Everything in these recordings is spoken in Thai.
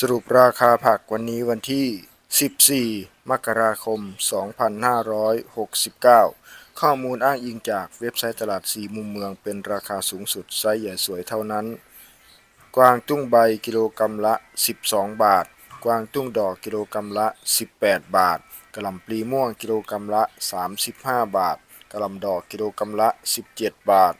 สรุปราคาผักวันนี้วันที่ 14 มกราคม 2569 ข้อมูลอ้างอิงจากเว็บไซต์ตลาดสีมุมเมืองเป็นราคาสูงสุดไซส์ใหญ่สวยเท่านั้น กวางตุ้งใบกิโลกรัมละ 12 บาท กวางตุ้งดอกกิโลกรัมละ 18 บาท กระหล่ำปลีม่วงกิโลกรัมละ 35 บาท กระหล่ำดอกกิโลกรัมละ 17 บาท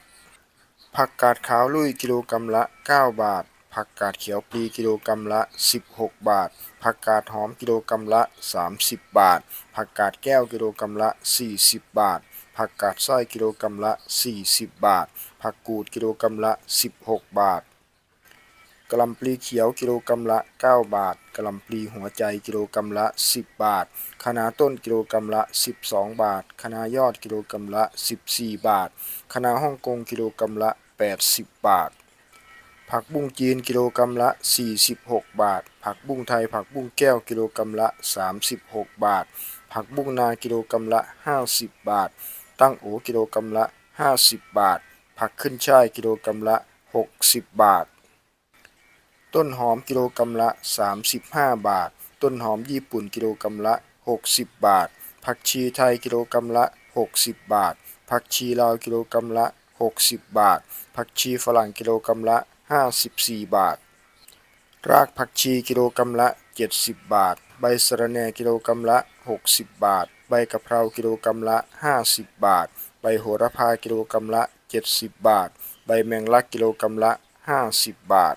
ผักกาดขาวลุยกิโลกรัมละ 9 บาท ผักกาดเขียวปลีกิโลกรัมละ 16 บาท ผักกาดหอมกิโลกรัมละ 30 บาท ผักกาดแก้วกิโลกรัมละ 40 บาท ผักกาดไส้กิโลกรัมละ 40 บาท ผักกูดกิโลกรัมละ 16 บาทกะหล่ำปลีเขียวกิโลกรัมละ 9 บาทกะหล่ำปลีหัวใจกิโลกรัมละ 10 บาทคะน้าต้นกิโลกรัมละ 12 บาทคะน้ายอดกิโลกรัมละ 14 บาทคะน้าฮ่องกงกิโลกรัมละ 80 บาท ผักบุ้งจีนกิโลกรัมละ 46 บาท ผักบุ้งไทย ผักบุ้งแก้วกิโลกรัมละ 36 บาท ผักบุ้งนากิโลกรัมละ 50 บาท ตั้งโอกิโลกรัมละ 50 บาท ผักขึ้นช่ายกิโลกรัมละ 60 บาท ต้นหอมกิโลกรัมละ 35 บาท ต้นหอมญี่ปุ่นกิโลกรัมละ 60 บาท ผักชีไทยกิโลกรัมละ 60 บาท ผักชีลาวกิโลกรัมละ 60 บาท ผักชีฝรั่งกิโลกรัมละ 54 บาท รากผักชีกิโลกรัมละ 70 บาท ใบสะระแหน่กิโลกรัมละ 60 บาท ใบกะเพรากิโลกรัมละ 50 บาท ใบโหระพากิโลกรัมละ 70 บาท ใบแมงลักกิโลกรัมละ 50 บาท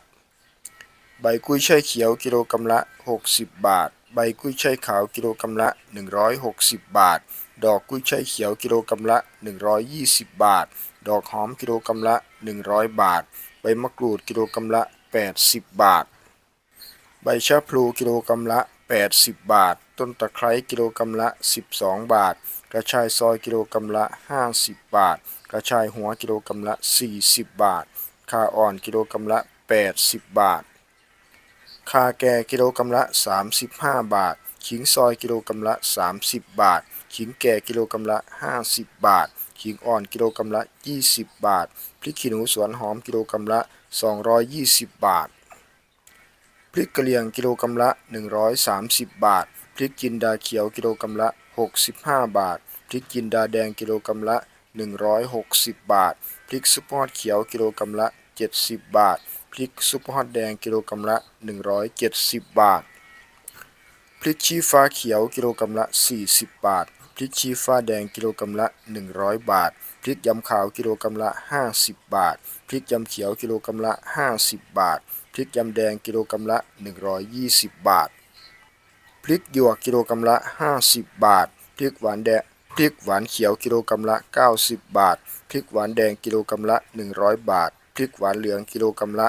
ใบกุ้ยช่ายเขียวกิโลกรัมละ 60 บาท ใบกุ้ยช่ายขาวกิโลกรัมละ 160 บาท ดอกกุ้ยช่ายเขียวกิโลกรัมละ 120 บาท ดอกหอมกิโลกรัมละ 100 บาท ใบมะกรูดกิโลกรัมละ 80 บาท ใบชะพลูกิโลกรัมละ 80 บาท ต้นตะไคร้กิโลกรัมละ 12 บาท กระชายซอยกิโลกรัมละ 50 บาท กระชายหัวกิโลกรัมละ 40 บาทข่าอ่อนกิโลกรัมละ 80 บาทคาแก่กิโลกรัมละ 35 บาท ขิงซอยกิโลกรัมละ 30 บาท ขิงแก่กิโลกรัมละ 50 บาท ขิงอ่อนกิโลกรัมละ 20 บาท พริกขี้หนูสวนหอมกิโลกรัมละ 220 บาท พริกกะเหรี่ยงกิโลกรัมละ 130 บาท พริกจินดาเขียวกิโลกรัมละ 65 บาท พริกจินดาแดงกิโลกรัมละ 160 บาท พริกซุปเปอร์ฮอตเขียวกิโลกรัมละ 70 บาท พริกซุปเปอร์ฮอตแดงกิโลกรัมละ 170 บาท พริกชี้ฟ้าเขียวกิโลกรัมละ 40 บาท พริกชี้ฟ้าแดงกิโลกรัมละ 100 บาท พริกยำขาวกิโลกรัมละ 50 บาท พริกยำเขียวกิโลกรัมละ 50 บาท พริกยำแดงกิโลกรัมละ 120 บาท พริกหยวกกิโลกรัมละ 50 บาท พริกหวานแดงพริกหวานเขียวกิโลกรัมละ 90 บาท พริกหวานแดงกิโลกรัมละ 100 บาท พริกหวานเหลืองกิโลกรัมละ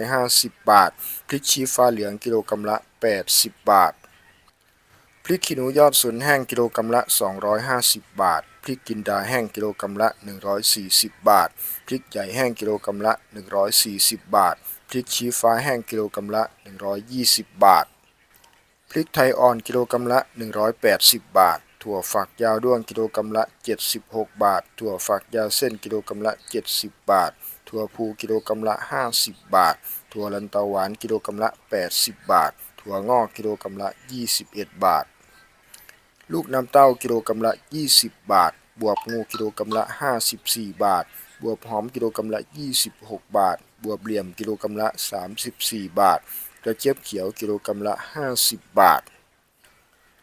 150 บาท พริกชี้ฟ้าเหลืองกิโลกรัมละ 80 บาท พริกขี้หนูยอดสนแห้งกิโลกรัมละ 250 บาท พริกจินดาแห้งกิโลกรัมละ 140 บาท พริกใหญ่แห้งกิโลกรัมละ 140 บาท พริกชี้ฟ้าแห้งกิโลกรัมละ 120 บาท พริกไทยอ่อนกิโลกรัมละ 180 บาท ถั่วฝักยาวด้วงกิโลกรัมละ 76 บาท ถั่วฝักยาวเส้นกิโลกรัมละ 70 บาท ถั่วพูกิโลกรัมละ 50 บาท ถั่วลันเตาหวานกิโลกรัมละ 80 บาท ถั่วงอกกิโลกรัมละ 21 บาท ลูกน้ำเต้ากิโลกรัมละ 20 บาท บวบงูกิโลกรัมละ 54 บาท บวบหอมกิโลกรัมละ 26 บาท บวบเหลี่ยมกิโลกรัมละ 34 บาท กระเจี๊ยบเขียวกิโลกรัมละ 50 บาท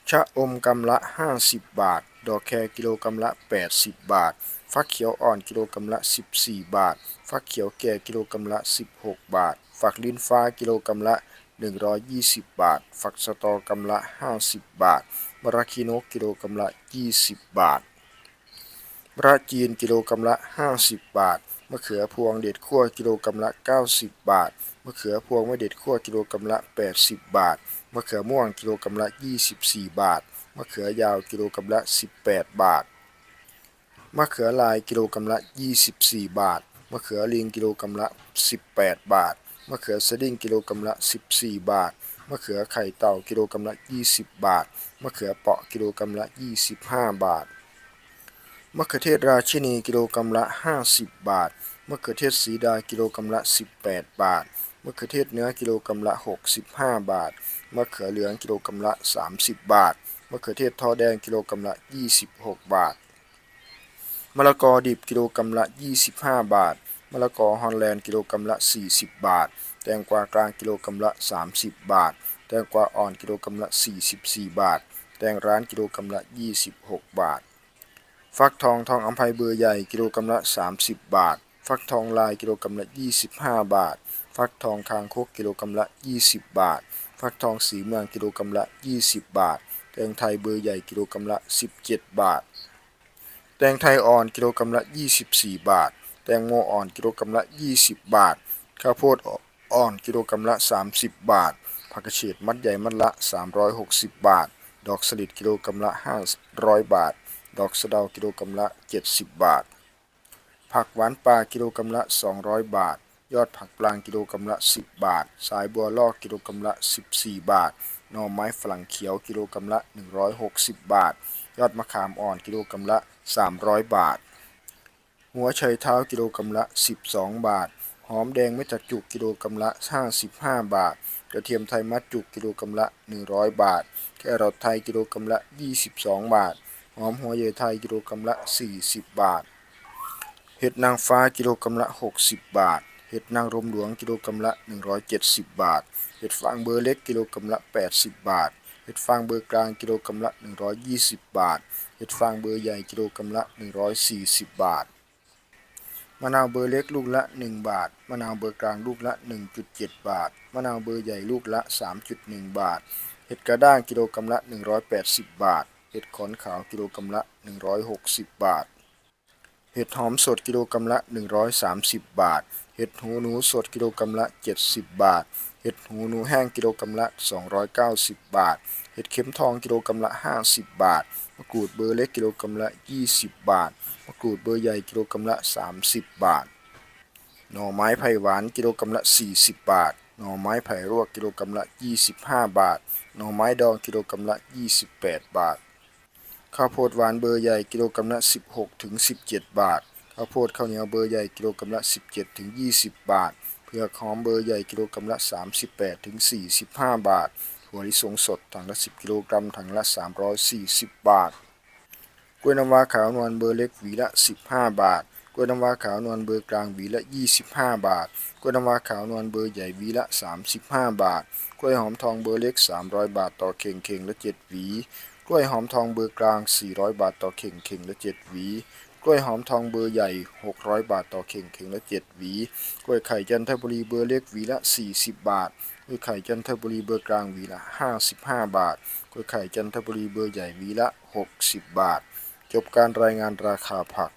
ชะอมกำละ 50 บาท ดอกแครกิโลกรัมละ 80 บาท ฟักเขียวอ่อนกิโลกรัมละ 14 บาท ฟักเขียวแก่กิโลกรัมละ 16 บาท ฝักลิ้นฟ้ากิโลกรัมละ 120 บาท ฝักสตอกรัมละ 50 บาทมระคีนกกิโลกรัมละ 20 บาทมะระจีนกิโลกรัมละ 50 บาท มะเขือพวงเด็ดขั้วกิโลกรัมละ 90 บาท มะเขือพวงไม่เด็ดขั้วกิโลกรัมละ 80 บาท มะเขือม่วงกิโลกรัมละ 24 บาท มะเขือยาวกิโลกรัมละ 18 บาท มะเขือลายกิโลกรัมละ 24 บาท มะเขือลิงกิโลกรัมละ 18 บาท มะเขือสดิ้งกิโลกรัมละ 14 บาท มะเขือไข่เต่ากิโลกรัมละ 20 บาท มะเขือเปาะกิโลกรัมละ 25 บาท มะเขือเทศราชินีกิโลกรัมละ 50 บาท มะเขือเทศสีดากิโลกรัมละ 18 บาท มะเขือเทศเนื้อกิโลกรัมละ 65 บาท มะเขือเหลืองกิโลกรัมละ 30 บาท มะเขือเทศทอแดงกิโลกรัมละ 26 บาท มะละกอดิบกิโลกรัมละ 25 บาท มะละกอฮอลแลนด์กิโลกรัมละ 40 บาท แตงกวากลางกิโลกรัมละ 30 บาท แตงกวาอ่อนกิโลกรัมละ 44 บาท แตงร้านกิโลกรัมละ 26 บาท ฟักทองทองอัมภัยเบอร์ใหญ่กิโลกรัมละ 30 บาท ฟักทองลายกิโลกรัมละ 25 บาท ฟักทองคางคกกิโลกรัมละ 20 บาท ฟักทองสีเมืองกิโลกรัมละ 20 บาท แตงไทยเบอร์ใหญ่กิโลกรัมละ 17 บาท แตงไทยอ่อนกิโลกรัมละ 24 บาท แตงโมอ่อนกิโลกรัมละ 20 บาท ข้าวโพดอ่อนกิโลกรัมละ 30 บาท ผักกระเฉดมัดใหญ่มัดละ 360 บาท ดอกสลิดกิโลกรัมละ 500 บาท ดอกสะเดากิโลกรัมละ 70 บาท ผักหวานปลากิโลกรัมละ 200 บาท ยอดผักปลางกิโลกรัมละ 10 บาท สายบัวลอกกิโลกรัมละ 14 บาทหน่อไม้ฝรั่งเขียวกิโลกรัมละ 160 บาท ยอดมะขามอ่อนกิโลกรัมละ 300 บาท หัวไชเท้ากิโลกรัมละ 12 บาท หอมแดงเม็ดจุกกิโลกรัมละ 55 บาท กระเทียมไทยมัดจุกกิโลกรัมละ 100 บาท แครอทไทยกิโลกรัมละ 22 บาท หอมหัวใหญ่ไทยกิโลกรัมละ 40 บาท เห็ดนางฟ้ากิโลกรัมละ 60 บาท เห็ดนางรมหลวงกิโลกรัมละ 170 บาท เห็ดฟางเบอร์เล็กกิโลกรัมละ 80 บาทเห็ดฟางเบอร์กลางกิโลกรัมละ 120 บาท เห็ดฟางเบอร์ใหญ่กิโลกรัมละ 140 บาท มะนาวเบอร์เล็กลูกละ 1 บาท มะนาวเบอร์กลางลูกละ 1.7 บาท มะนาวเบอร์ใหญ่ลูกละ 3.1 บาท เห็ดกระด้างกิโลกรัมละ 180 บาท เห็ดขอนขาวกิโลกรัมละ 160 บาท เห็ดหอมสดกิโลกรัมละ 130 บาท เห็ดหูหนูสดกิโลกรัมละ 70 บาท เห็ดหูหนูแห้งกิโลกรัมละ 290 บาท เห็ดเข็มทองกิโลกรัมละ 50 บาท มะกรูดเบอร์เล็กกิโลกรัมละ 20 บาท มะกรูดเบอร์ใหญ่กิโลกรัมละ 30 บาท หน่อไม้ไผ่หวานกิโลกรัมละ 40 บาท หน่อไม้ไผ่รวกกิโลกรัมละ 25 บาท หน่อไม้ดองกิโลกรัมละ 28 บาท ข้าวโพดหวานเบอร์ใหญ่กิโลกรัมละ 16ถึง17 บาท ข้าวโพดข้าวเหนียวเบอร์ใหญ่กิโลกรัมละ 17ถึง20 บาทเผือกหอมเบอร์ใหญ่กิโลกรัมละ 38ถึง45 บาท ถั่วลิสงสดถังละ 10 กิโลกรัมถังละ 340 บาท กล้วยน้ำว้าขาวนวลเบอร์เล็กหวีละ 15 บาท กล้วยน้ำว้าขาวนวลเบอร์กลางหวีละ 25 บาท กล้วยน้ำว้าขาวนวลเบอร์ใหญ่หวีละ 35 บาท กล้วยหอมทองเบอร์เล็ก 300 บาทต่อเข่งเข่งละ 7 หวี กล้วยหอมทองเบอร์กลาง 400 บาทต่อเข่งเข่งละ 7 หวี กล้วยหอมทองเบอร์ใหญ่ 600 บาทต่อเข่งเข่งละ7หวี กล้วยไข่จันทบุรีเบอร์เล็กหวีละ 40 บาท กล้วยไข่จันทบุรีเบอร์กลางหวีละ 55 บาท กล้วยไข่จันทบุรีเบอร์ใหญ่หวีละ 60 บาท จบการรายงานราคาผัก